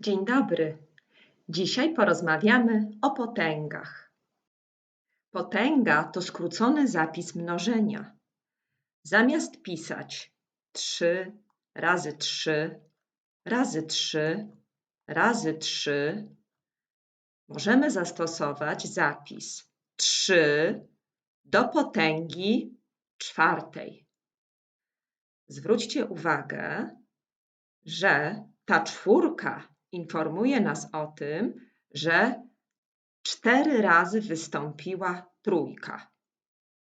Dzień dobry. Dzisiaj porozmawiamy o potęgach. Potęga to skrócony zapis mnożenia. Zamiast pisać 3 razy 3 razy 3 razy 3, możemy zastosować zapis 3 do potęgi czwartej. Zwróćcie uwagę, że ta czwórka informuje nas o tym, że cztery razy wystąpiła trójka.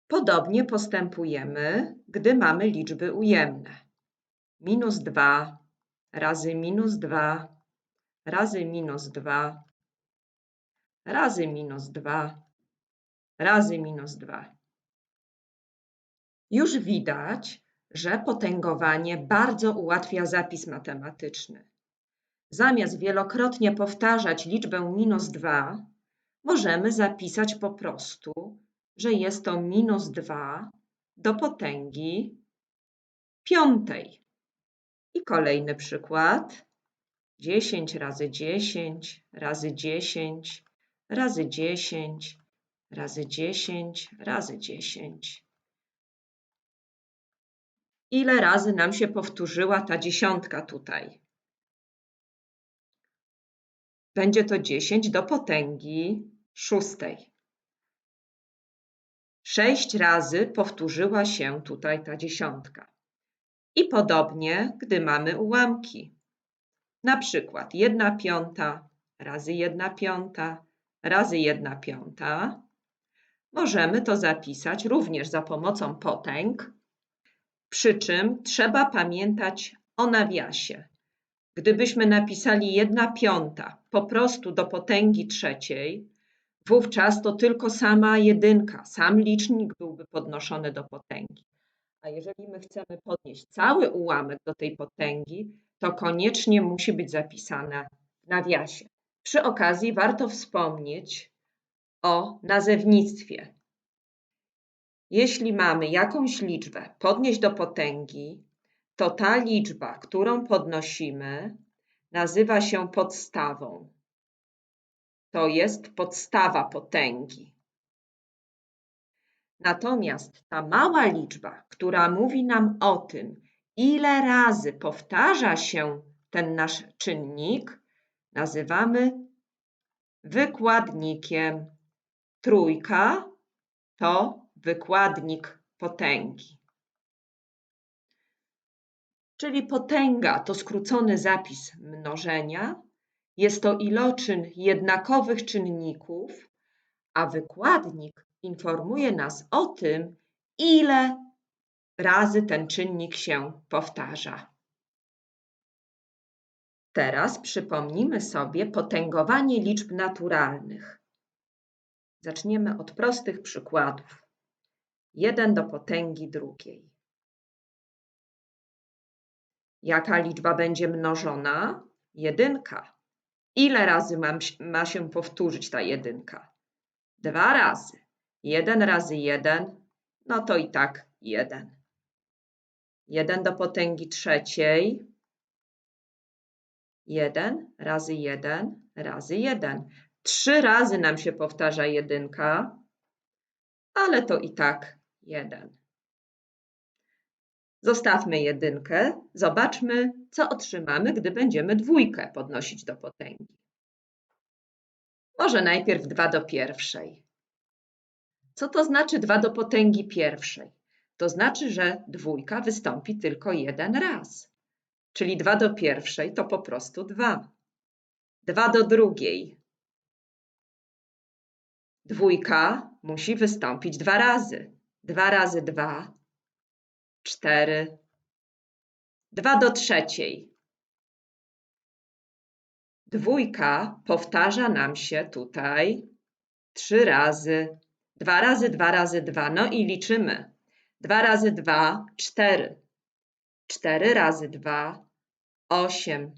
Podobnie postępujemy, gdy mamy liczby ujemne. Minus 2 razy minus 2 razy minus 2 razy minus 2 razy minus 2. Już widać, że potęgowanie bardzo ułatwia zapis matematyczny. Zamiast wielokrotnie powtarzać liczbę minus 2, możemy zapisać po prostu, że jest to minus 2 do potęgi piątej. I kolejny przykład. 10 razy 10 razy 10 razy 10 razy 10 razy 10. Ile razy nam się powtórzyła ta dziesiątka tutaj? Będzie to 10 do potęgi szóstej. Sześć razy powtórzyła się tutaj ta dziesiątka. I podobnie, gdy mamy ułamki. Na przykład 1 piąta razy 1 piąta razy 1 piąta. Możemy to zapisać również za pomocą potęg, przy czym trzeba pamiętać o nawiasie. Gdybyśmy napisali 1 piąta po prostu do potęgi trzeciej, wówczas to tylko sama jedynka, sam licznik byłby podnoszony do potęgi. A jeżeli my chcemy podnieść cały ułamek do tej potęgi, to koniecznie musi być zapisane w nawiasie. Przy okazji warto wspomnieć o nazewnictwie. Jeśli mamy jakąś liczbę podnieść do potęgi, to ta liczba, którą podnosimy, nazywa się podstawą. To jest podstawa potęgi. Natomiast ta mała liczba, która mówi nam o tym, ile razy powtarza się ten nasz czynnik, nazywamy wykładnikiem. Trójka to wykładnik potęgi. Czyli potęga to skrócony zapis mnożenia, jest to iloczyn jednakowych czynników, a wykładnik informuje nas o tym, ile razy ten czynnik się powtarza. Teraz przypomnimy sobie potęgowanie liczb naturalnych. Zaczniemy od prostych przykładów. 1 do potęgi drugiej. Jaka liczba będzie mnożona? Jedynka. Ile razy mam, ma się powtórzyć ta jedynka? Dwa razy. Jeden razy jeden, no to i tak jeden. Jeden do potęgi trzeciej. Jeden razy jeden razy jeden. Trzy razy nam się powtarza jedynka, ale to i tak jeden. Zostawmy jedynkę, zobaczmy, co otrzymamy, gdy będziemy dwójkę podnosić do potęgi. Może najpierw 2 do pierwszej. Co to znaczy 2 do potęgi pierwszej? To znaczy, że dwójka wystąpi tylko jeden raz. Czyli 2 do pierwszej to po prostu 2. 2 do drugiej. Dwójka musi wystąpić dwa razy. 2 razy 2 cztery, dwa do trzeciej. Dwójka powtarza nam się tutaj trzy razy. Dwa razy, dwa razy dwa. No i liczymy. Dwa razy dwa, cztery. Cztery razy dwa, osiem.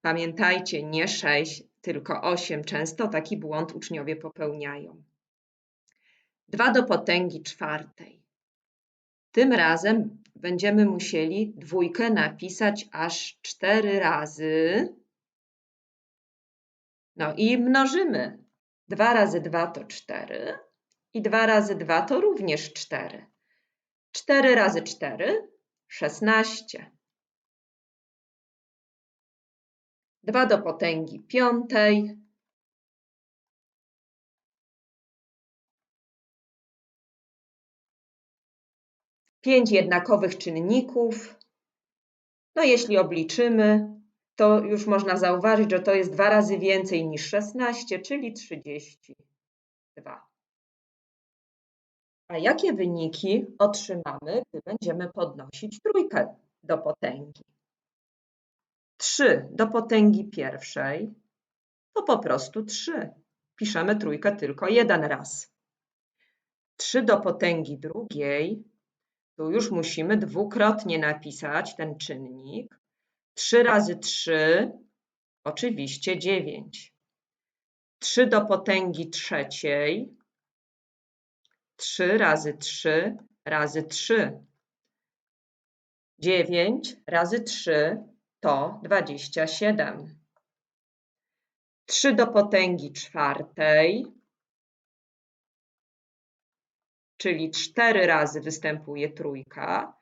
Pamiętajcie, nie sześć, tylko osiem. Często taki błąd uczniowie popełniają. Dwa do potęgi czwartej. Tym razem będziemy musieli dwójkę napisać aż cztery razy, No i mnożymy. 2 razy 2 to 4 i 2 razy 2 to również 4. 4 razy 4 16. 2 do potęgi piątej. Pięć jednakowych czynników. No jeśli obliczymy, to już można zauważyć, że to jest dwa razy więcej niż 16, czyli 32. A jakie wyniki otrzymamy, gdy będziemy podnosić trójkę do potęgi? 3 do potęgi pierwszej to po prostu 3. Piszemy trójkę tylko jeden raz. 3 do potęgi drugiej, tu już musimy dwukrotnie napisać ten czynnik. 3 razy 3, oczywiście 9. 3 do potęgi trzeciej, 3 razy 3 razy 3. 9 razy 3 to 27. 3 do potęgi czwartej, czyli 4 razy występuje trójka.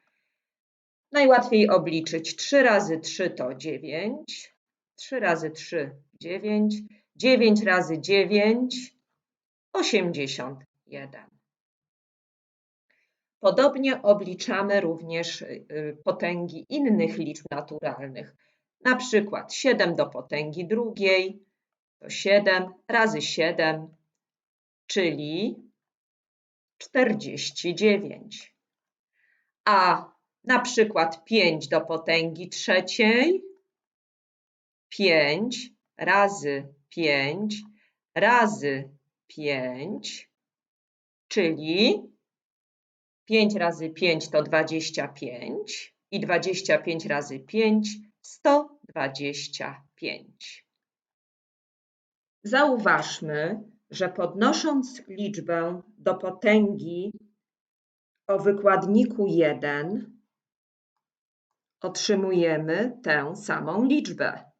Najłatwiej obliczyć 3 razy 3 to 9, 3 razy 3 9, 9 razy 9 81. Podobnie obliczamy również y, potęgi innych liczb naturalnych. Na przykład 7 do potęgi drugiej to 7 razy 7, czyli 49. A na przykład 5 do potęgi trzeciej, 5 razy 5 razy 5, czyli 5 razy 5 to 25 i 25 razy 5 125. Zauważmy, że podnosząc liczbę do potęgi o wykładniku 1, otrzymujemy tę samą liczbę.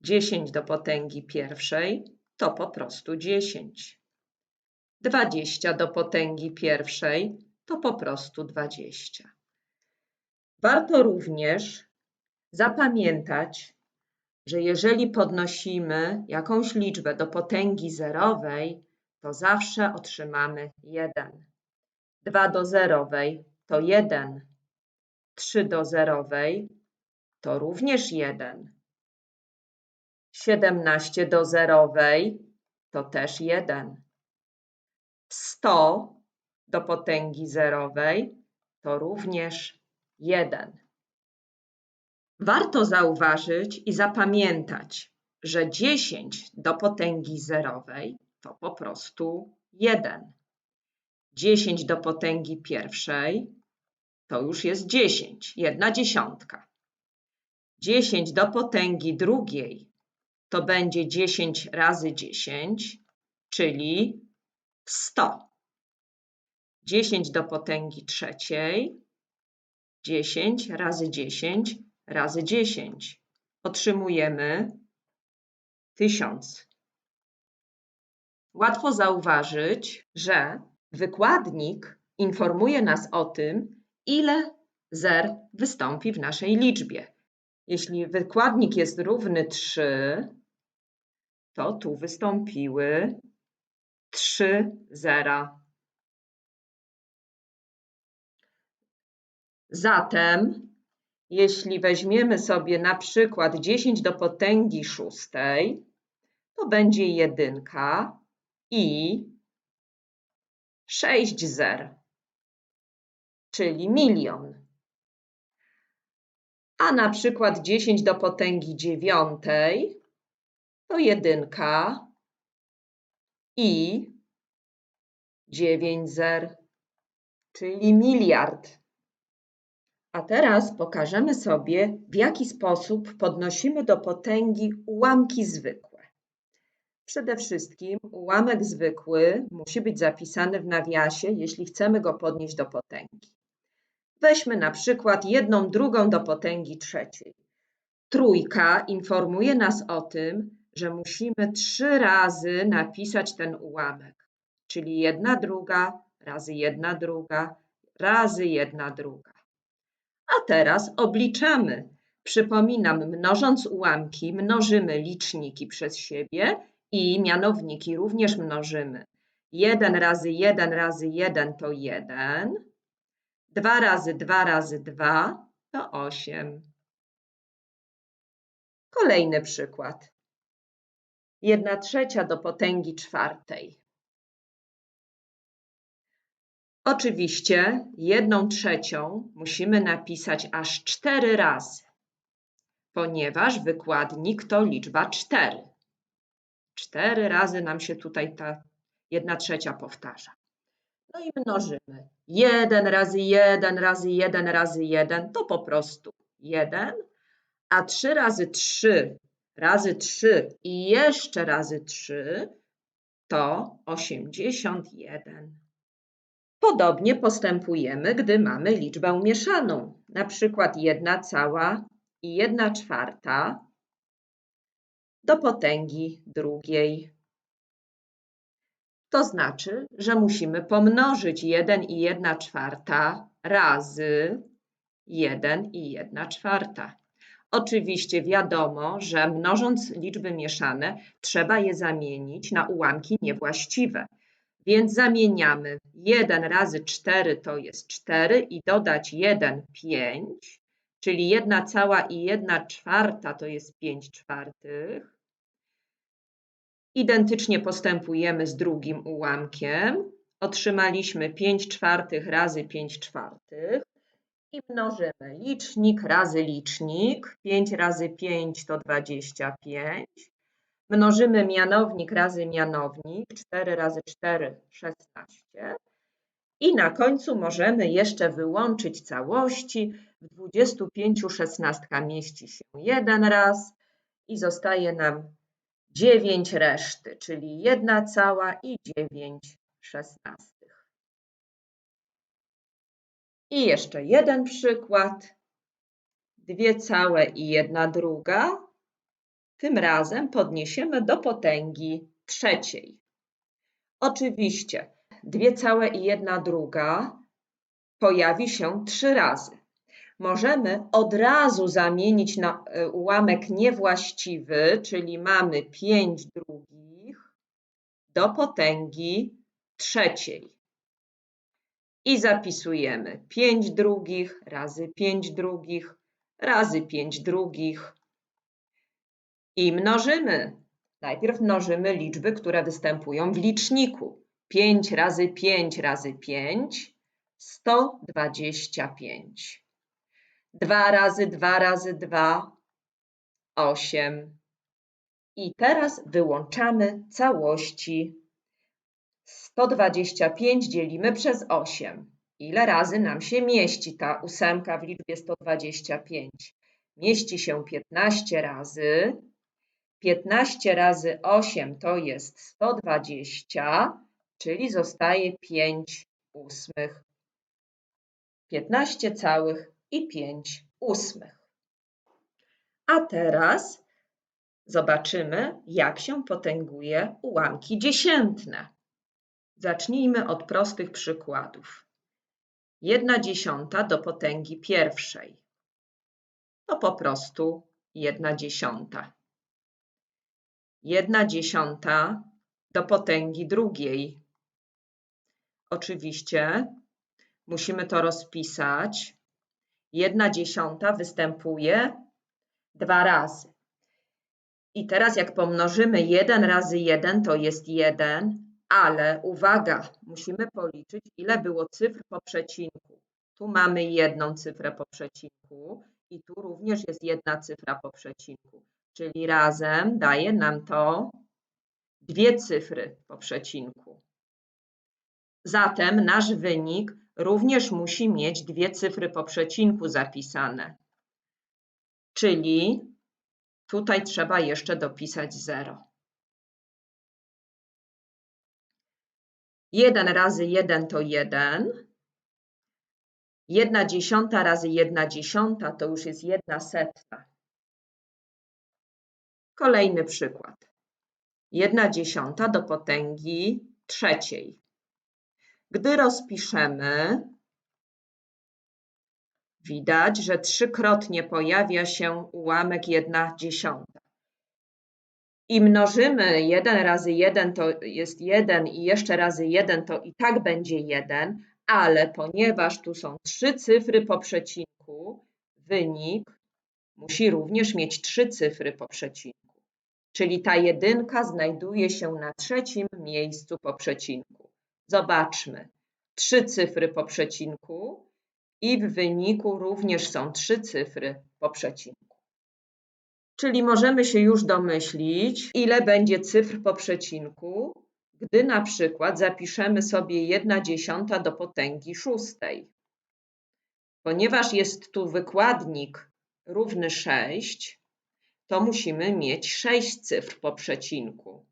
Dziesięć do potęgi pierwszej to po prostu 10. 20 do potęgi pierwszej to po prostu 20. Warto również zapamiętać, że jeżeli podnosimy jakąś liczbę do potęgi zerowej, to zawsze otrzymamy 1. 2 do zerowej to 1. 3 do zerowej to również 1. 17 do zerowej to też 1. 100 do potęgi zerowej to również 1. Warto zauważyć i zapamiętać, że 10 do potęgi zerowej to po prostu 1. 10 do potęgi pierwszej to już jest 10, jedna dziesiątka. 10 do potęgi drugiej to będzie 10 razy 10, czyli 100. 10 do potęgi trzeciej, 10 razy 10 razy 10. Otrzymujemy 1000. Łatwo zauważyć, że wykładnik informuje nas o tym, ile zer wystąpi w naszej liczbie. Jeśli wykładnik jest równy 3, to tu wystąpiły trzy zera. Zatem, jeśli weźmiemy sobie na przykład 10 do potęgi szóstej, to będzie jedynka i 6 zer, czyli milion. A na przykład 10 do potęgi dziewiątej to jedynka i 9 zer, czyli miliard. A teraz pokażemy sobie, w jaki sposób podnosimy do potęgi ułamki zwykłe. Przede wszystkim ułamek zwykły musi być zapisany w nawiasie, jeśli chcemy go podnieść do potęgi. Weźmy na przykład jedną drugą do potęgi trzeciej. Trójka informuje nas o tym, że musimy trzy razy napisać ten ułamek, czyli jedna druga razy jedna druga razy jedna druga. A teraz obliczamy. Przypominam, mnożąc ułamki, mnożymy liczniki przez siebie i mianowniki również mnożymy. 1 razy 1 razy 1 to 1. 2 razy 2 razy 2 to 8. Kolejny przykład. 1 trzecia do potęgi czwartej. Oczywiście jedną trzecią musimy napisać aż cztery razy, ponieważ wykładnik to liczba 4. Cztery razy nam się tutaj ta jedna trzecia powtarza. No i mnożymy. 1 razy 1 razy 1 razy 1 to po prostu 1, a 3 razy 3 razy 3 i jeszcze razy 3 to 81. Podobnie postępujemy, gdy mamy liczbę mieszaną, na przykład 1 cała i 1 czwarta do potęgi drugiej. To znaczy, że musimy pomnożyć 1 i 1 czwarta razy 1 i 1 czwarta. Oczywiście wiadomo, że mnożąc liczby mieszane, trzeba je zamienić na ułamki niewłaściwe. Więc zamieniamy 1 razy 4 to jest 4 i dodać 1 5, czyli 1 cała i 1 czwarta to jest 5 czwartych. Identycznie postępujemy z drugim ułamkiem. Otrzymaliśmy 5 czwartych razy 5 czwartych i mnożymy licznik razy licznik. 5 razy 5 to 25. Mnożymy mianownik razy mianownik. 4 razy 4 16. I na końcu możemy jeszcze wyłączyć całości. W 25 szesnastka mieści się jeden raz i zostaje nam 9 reszty, czyli 1 cała i 9 szesnastych. I jeszcze jeden przykład. Dwie całe i jedna druga. Tym razem podniesiemy do potęgi trzeciej. Oczywiście dwie całe i jedna druga pojawi się trzy razy możemy od razu zamienić na e, ułamek niewłaściwy, czyli mamy 5 drugich do potęgi trzeciej. I zapisujemy 5 drugich razy 5 drugich razy 5 drugich i mnożymy. Najpierw mnożymy liczby, które występują w liczniku. 5 razy 5 razy 5 125. 2 razy 2 razy 2, 8. I teraz wyłączamy całości. 125 dzielimy przez 8. Ile razy nam się mieści ta ósemka w liczbie 125? Mieści się 15 razy. 15 razy 8 to jest 120, czyli zostaje 5 ósmych. 15 całych i 5 ósmych. A teraz zobaczymy, jak się potęguje ułamki dziesiętne. Zacznijmy od prostych przykładów. Jedna dziesiąta do potęgi pierwszej. To po prostu jedna dziesiąta. Jedna dziesiąta do potęgi drugiej. Oczywiście musimy to rozpisać jedna dziesiąta występuje dwa razy. I teraz jak pomnożymy 1 razy 1 to jest 1, ale uwaga, musimy policzyć ile było cyfr po przecinku. Tu mamy jedną cyfrę po przecinku i tu również jest jedna cyfra po przecinku. Czyli razem daje nam to dwie cyfry po przecinku. Zatem nasz wynik również musi mieć dwie cyfry po przecinku zapisane. Czyli tutaj trzeba jeszcze dopisać 0. 1 razy 1 to 1, Jedna dziesiąta razy jedna dziesiąta to już jest jedna setna. Kolejny przykład. Jedna dziesiąta do potęgi trzeciej. Gdy rozpiszemy, widać, że trzykrotnie pojawia się ułamek jedna dziesiąta. I mnożymy 1 razy 1 to jest 1 i jeszcze razy 1 to i tak będzie 1, ale ponieważ tu są trzy cyfry po przecinku, wynik musi również mieć trzy cyfry po przecinku. Czyli ta jedynka znajduje się na trzecim miejscu po przecinku. Zobaczmy. Trzy cyfry po przecinku i w wyniku również są trzy cyfry po przecinku. Czyli możemy się już domyślić, ile będzie cyfr po przecinku, gdy na przykład zapiszemy sobie 1 dziesiąta do potęgi szóstej. Ponieważ jest tu wykładnik równy 6, to musimy mieć 6 cyfr po przecinku.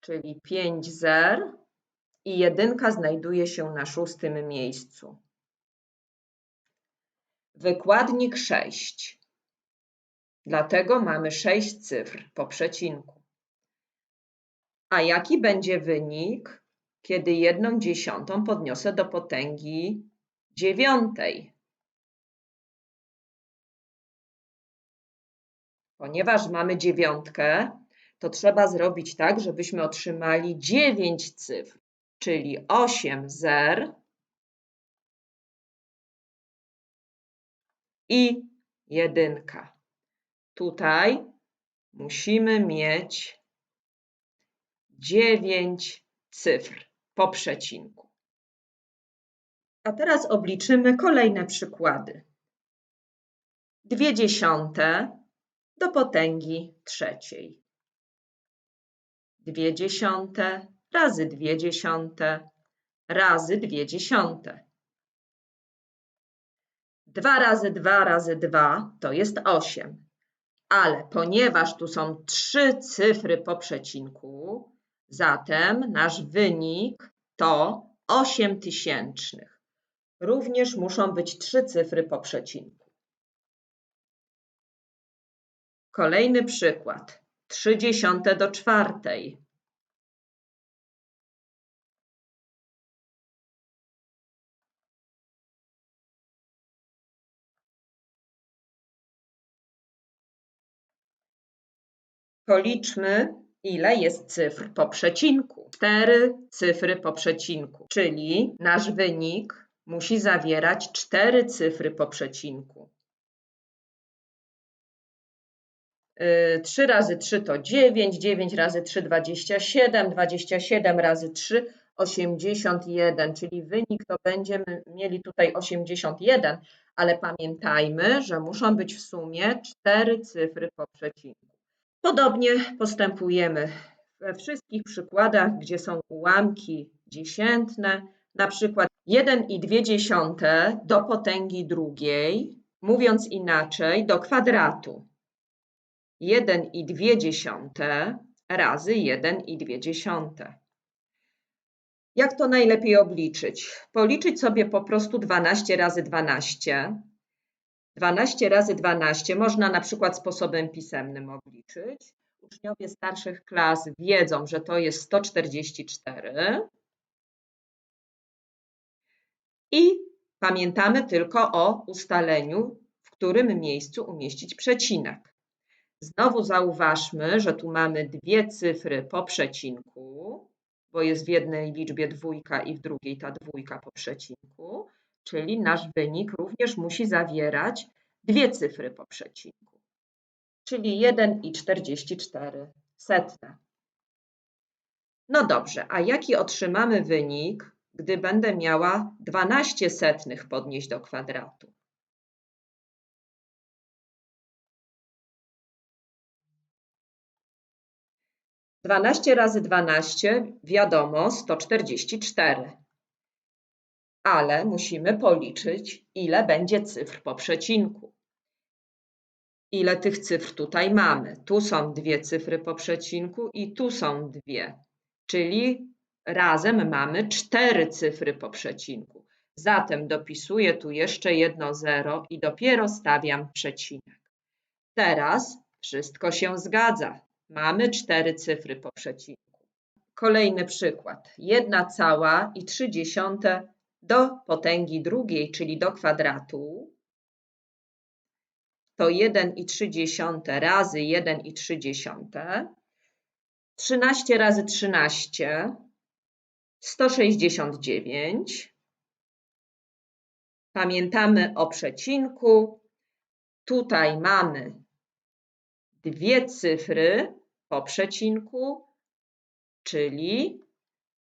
Czyli 5 zer i jedynka znajduje się na szóstym miejscu. Wykładnik 6. Dlatego mamy 6 cyfr po przecinku. A jaki będzie wynik, kiedy jedną dziesiątą podniosę do potęgi dziewiątej? Ponieważ mamy dziewiątkę, to trzeba zrobić tak, żebyśmy otrzymali 9 cyfr, czyli 8 zer i jedynka. Tutaj musimy mieć 9 cyfr po przecinku. A teraz obliczymy kolejne przykłady. Dwie dziesiąte do potęgi trzeciej. Dwie dziesiąte razy dwie dziesiąte razy dwie dziesiąte. 2 razy 2 razy 2 to jest 8 ale ponieważ tu są trzy cyfry po przecinku, zatem nasz wynik to 8 tysięcznych. Również muszą być trzy cyfry po przecinku. Kolejny przykład. 3 dziesiąte do czwartej. Policzmy, ile jest cyfr po przecinku. Cztery cyfry po przecinku, czyli nasz wynik musi zawierać cztery cyfry po przecinku. 3 y, razy 3 to 9, 9 razy 3 27, 27 razy 3 81, czyli wynik to będziemy mieli tutaj 81, ale pamiętajmy, że muszą być w sumie cztery cyfry po przecinku. Podobnie postępujemy we wszystkich przykładach, gdzie są ułamki dziesiętne, na przykład 1,2 do potęgi drugiej, mówiąc inaczej, do kwadratu. 1,2 razy 1,2. Jak to najlepiej obliczyć? Policzyć sobie po prostu 12 razy 12 12 razy 12 można na przykład sposobem pisemnym obliczyć. Uczniowie starszych klas wiedzą, że to jest 144. I pamiętamy tylko o ustaleniu, w którym miejscu umieścić przecinek. Znowu zauważmy, że tu mamy dwie cyfry po przecinku, bo jest w jednej liczbie dwójka i w drugiej ta dwójka po przecinku czyli nasz wynik również musi zawierać dwie cyfry po przecinku, czyli 1,44 setne. No dobrze, a jaki otrzymamy wynik, gdy będę miała 12 setnych podnieść do kwadratu? Dwanaście razy dwanaście, wiadomo, 144 ale musimy policzyć, ile będzie cyfr po przecinku. ile tych cyfr tutaj mamy. Tu są dwie cyfry po przecinku i tu są dwie, czyli razem mamy cztery cyfry po przecinku. Zatem dopisuję tu jeszcze jedno zero i dopiero stawiam przecinek. Teraz wszystko się zgadza. Mamy cztery cyfry po przecinku. Kolejny przykład. Jedna cała i trzy dziesiąte do potęgi drugiej, czyli do kwadratu, to 1,3 razy 1,3. 13 razy 13, 169. Pamiętamy o przecinku. Tutaj mamy dwie cyfry po przecinku, czyli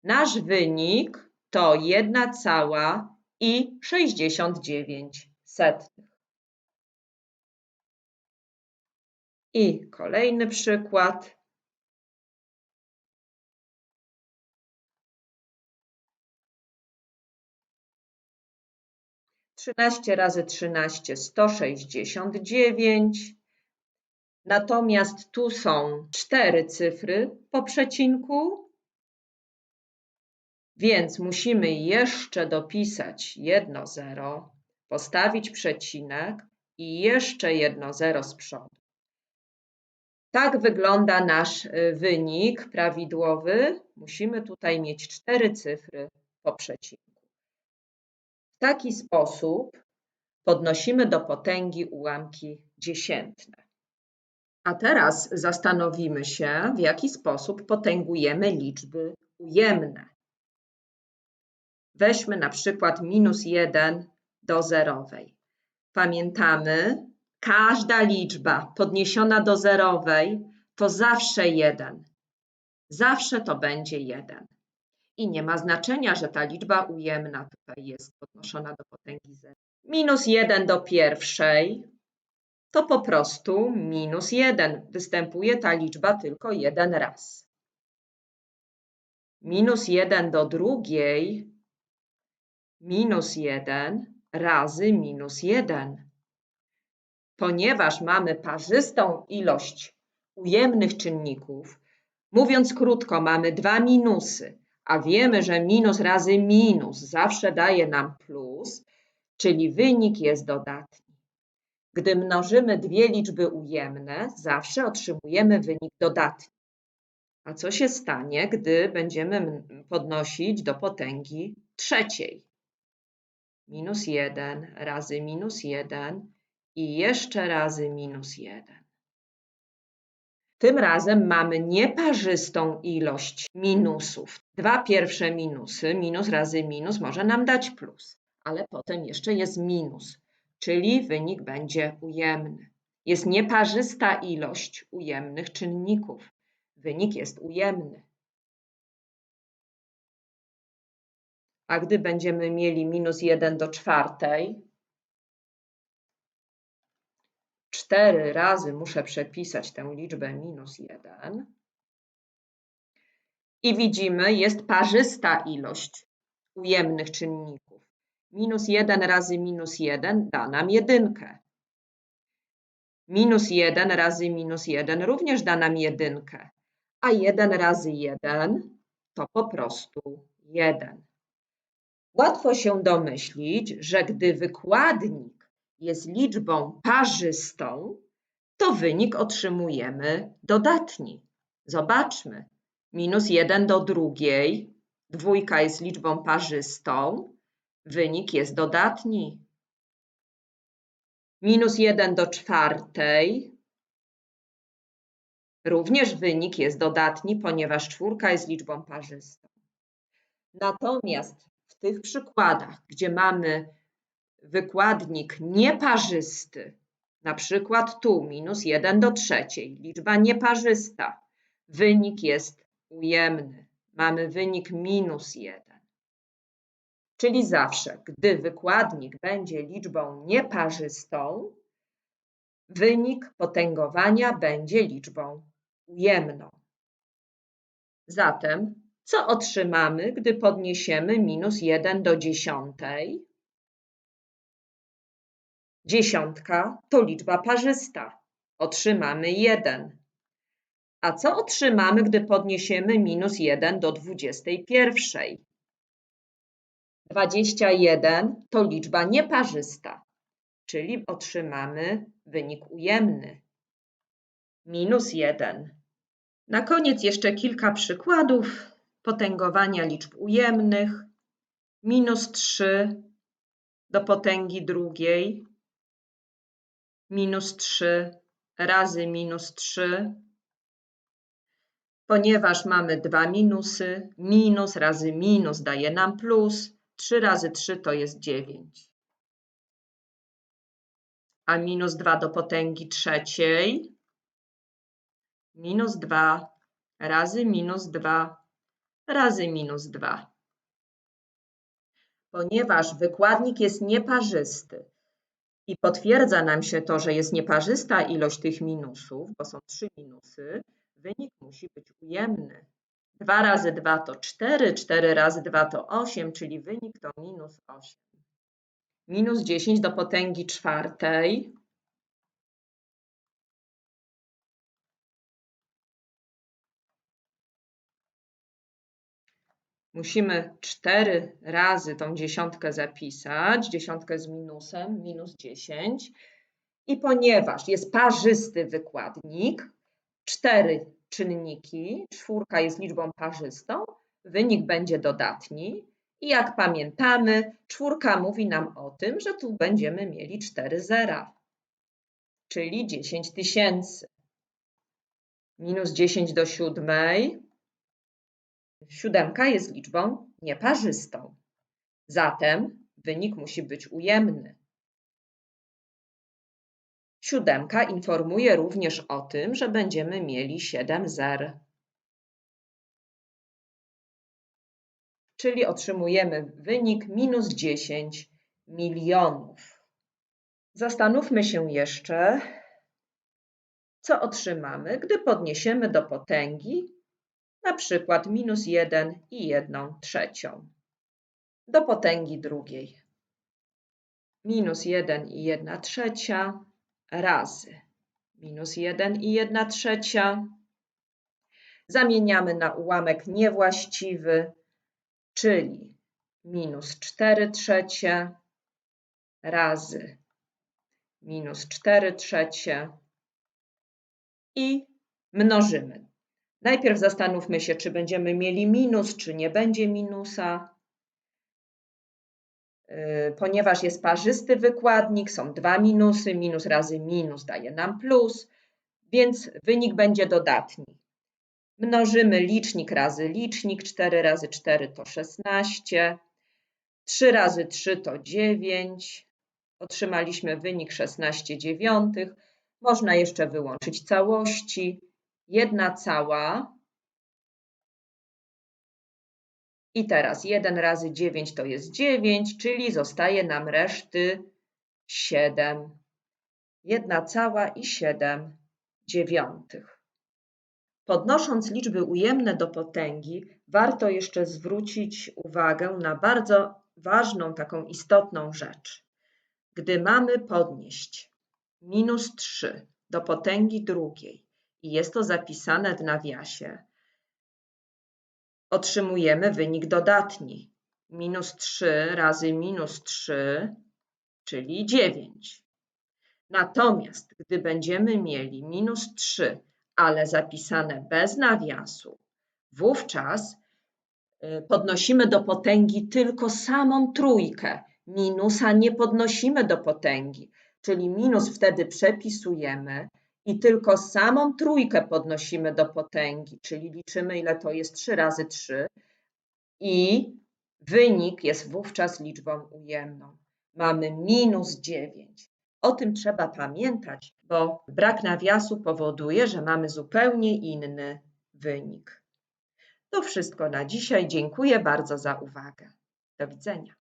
nasz wynik to 1 cała i 69 setnych. I kolejny przykład. Trzynaście razy trzynaście sto sześćdziesiąt dziewięć. Natomiast tu są cztery cyfry po przecinku, więc musimy jeszcze dopisać jedno zero, postawić przecinek i jeszcze jedno zero z przodu. Tak wygląda nasz y, wynik prawidłowy. Musimy tutaj mieć cztery cyfry po przecinku. W taki sposób podnosimy do potęgi ułamki dziesiętne. A teraz zastanowimy się, w jaki sposób potęgujemy liczby ujemne. Weźmy na przykład minus 1 do zerowej. Pamiętamy, Każda liczba podniesiona do zerowej to zawsze jeden. Zawsze to będzie jeden. I nie ma znaczenia, że ta liczba ujemna tutaj jest podnoszona do potęgi zero. Minus 1 do pierwszej to po prostu minus 1. Występuje ta liczba tylko jeden raz. Minus 1 do drugiej minus 1 razy minus 1 ponieważ mamy parzystą ilość ujemnych czynników, mówiąc krótko, mamy dwa minusy, a wiemy, że minus razy minus zawsze daje nam plus, czyli wynik jest dodatni. Gdy mnożymy dwie liczby ujemne, zawsze otrzymujemy wynik dodatni. A co się stanie, gdy będziemy podnosić do potęgi trzeciej? Minus 1 razy minus 1 i jeszcze razy minus 1. Tym razem mamy nieparzystą ilość minusów. Dwa pierwsze minusy, minus razy minus może nam dać plus, ale potem jeszcze jest minus, czyli wynik będzie ujemny. Jest nieparzysta ilość ujemnych czynników. Wynik jest ujemny. A gdy będziemy mieli minus 1 do czwartej, cztery razy muszę przepisać tę liczbę minus 1. I widzimy, jest parzysta ilość ujemnych czynników. Minus 1 razy minus 1 da nam jedynkę. Minus 1 razy minus 1 również da nam jedynkę. A 1 razy 1 to po prostu 1. Łatwo się domyślić, że gdy wykładnik jest liczbą parzystą, to wynik otrzymujemy dodatni. Zobaczmy. Minus 1 do drugiej, dwójka jest liczbą parzystą, wynik jest dodatni. Minus 1 do czwartej, również wynik jest dodatni, ponieważ czwórka jest liczbą parzystą. Natomiast w tych przykładach, gdzie mamy wykładnik nieparzysty, na przykład tu minus 1 do trzeciej, liczba nieparzysta, wynik jest ujemny. Mamy wynik minus 1. Czyli zawsze, gdy wykładnik będzie liczbą nieparzystą, wynik potęgowania będzie liczbą ujemną. Zatem, co otrzymamy, gdy podniesiemy minus 1 do dziesiątej? Dziesiątka to liczba parzysta. Otrzymamy 1. A co otrzymamy, gdy podniesiemy minus 1 do 21? 21 to liczba nieparzysta, czyli otrzymamy wynik ujemny. Minus 1. Na koniec jeszcze kilka przykładów potęgowania liczb ujemnych. Minus 3 do potęgi drugiej, minus 3 razy minus 3. Ponieważ mamy dwa minusy, minus razy minus daje nam plus, 3 razy 3 to jest 9. A minus 2 do potęgi trzeciej, minus 2 razy minus 2 razy minus 2. Ponieważ wykładnik jest nieparzysty i potwierdza nam się to, że jest nieparzysta ilość tych minusów, bo są trzy minusy, wynik musi być ujemny. 2 razy 2 to 4, 4 razy 2 to 8, czyli wynik to minus 8. Minus 10 do potęgi czwartej. Musimy 4 razy tą dziesiątkę zapisać, dziesiątkę z minusem, minus 10. I ponieważ jest parzysty wykładnik, 4 czynniki, czwórka jest liczbą parzystą, wynik będzie dodatni. I jak pamiętamy, czwórka mówi nam o tym, że tu będziemy mieli 4 zera, czyli 10 tysięcy. Minus 10 do siódmej. Siódemka jest liczbą nieparzystą. Zatem wynik musi być ujemny. Siódemka informuje również o tym, że będziemy mieli 7 zer. Czyli otrzymujemy wynik minus 10 milionów. Zastanówmy się jeszcze, co otrzymamy, gdy podniesiemy do potęgi na przykład minus 1 i 1 trzecią do potęgi drugiej. Minus 1 i 1 trzecia razy minus 1 i 1 trzecia. Zamieniamy na ułamek niewłaściwy, czyli minus 4 trzecie razy minus 4 trzecie i mnożymy. Najpierw zastanówmy się, czy będziemy mieli minus, czy nie będzie minusa. Y, ponieważ jest parzysty wykładnik, są dwa minusy, minus razy minus daje nam plus, więc wynik będzie dodatni. Mnożymy licznik razy licznik, 4 razy 4 to 16, 3 razy 3 to 9, otrzymaliśmy wynik 16 dziewiątych. Można jeszcze wyłączyć całości. Jedna cała I teraz 1 razy 9 to jest 9, czyli zostaje nam reszty 7. 1 cała i 7 dziewiątych. Podnosząc liczby ujemne do potęgi, warto jeszcze zwrócić uwagę na bardzo ważną, taką istotną rzecz. Gdy mamy podnieść minus 3 do potęgi drugiej i jest to zapisane w nawiasie, otrzymujemy wynik dodatni. Minus 3 razy minus 3, czyli 9. Natomiast gdy będziemy mieli minus 3, ale zapisane bez nawiasu, wówczas y, podnosimy do potęgi tylko samą trójkę. Minusa nie podnosimy do potęgi, czyli minus wtedy przepisujemy, i tylko samą trójkę podnosimy do potęgi, czyli liczymy ile to jest 3 razy 3 i wynik jest wówczas liczbą ujemną. Mamy minus 9. O tym trzeba pamiętać, bo brak nawiasu powoduje, że mamy zupełnie inny wynik. To wszystko na dzisiaj. Dziękuję bardzo za uwagę. Do widzenia.